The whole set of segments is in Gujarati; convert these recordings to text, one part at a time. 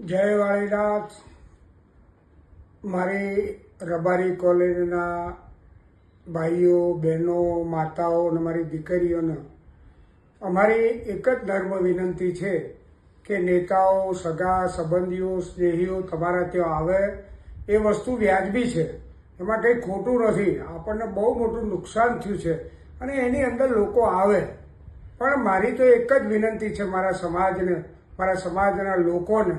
જય વાળીનાથ. મારી રબારી કોલેજના ભાઈઓ, બહેનો, માતાઓ અને મારી દીકરીઓને અમારી એક જ ધર્મ વિનંતી છે કે નેતાઓ, સગા, સંબંધીઓ, સ્નેહીઓ તમારા ત્યાં આવે. એ વસ્તુ વ્યાજબી છે. એમાં કંઈ ખોટું નથી. આપણને બહુ મોટું નુકસાન થયું છે અને એની અંદર લોકો આવે. પણ મારી તો એક જ વિનંતી છે મારા સમાજને, મારા સમાજના લોકોને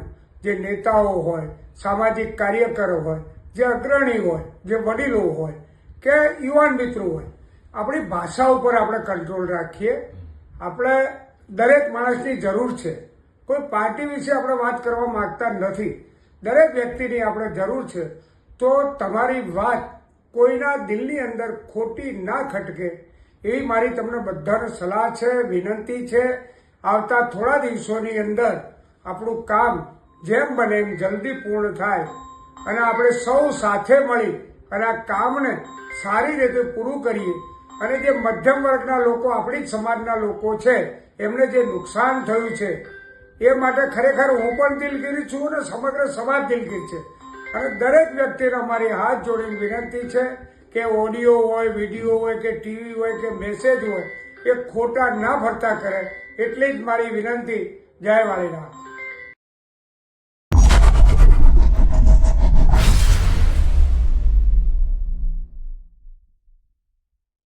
જે નેતાઓ હોય, સામાજિક કાર્યકરો હોય, જે અગ્રણી હોય, જે વડીલો હોય, કે યુવાન મિત્રો હોય, આપણી ભાષા ઉપર આપણે કંટ્રોલ રાખીએ. આપણે દરેક માણસની જરૂર છે. કોઈ પાર્ટી વિશે આપણે વાત કરવા માંગતા નથી. દરેક વ્યક્તિની આપણે જરૂર છે. તો તમારી વાત કોઈના દિલની અંદર ખોટી ના ખટકે, એવી મારી તમને બધાને સલાહ છે, વિનંતી છે. આવતા થોડા દિવસોની અંદર આપણું કામ જેમ બને એમ જલ્દી પૂર્ણ થાય અને આપણે સૌ સાથે મળી અને આ કામને સારી રીતે પૂરું કરીએ. અને જે મધ્યમ વર્ગના લોકો, આપણી જ સમાજના લોકો છે, એમને જે નુકસાન થયું છે, એ માટે ખરેખર હું પણ દિલગીરી છું અને સમગ્ર સમાજ દિલગીર છે. અને દરેક વ્યક્તિને અમારી હાથ જોડીને વિનંતી છે કે ઓડિયો હોય, વીડિયો હોય, કે ટીવી હોય, કે મેસેજ હોય, એ ખોટા ના ફરતા કરે, એટલી જ મારી વિનંતી. જય વાળીનાથ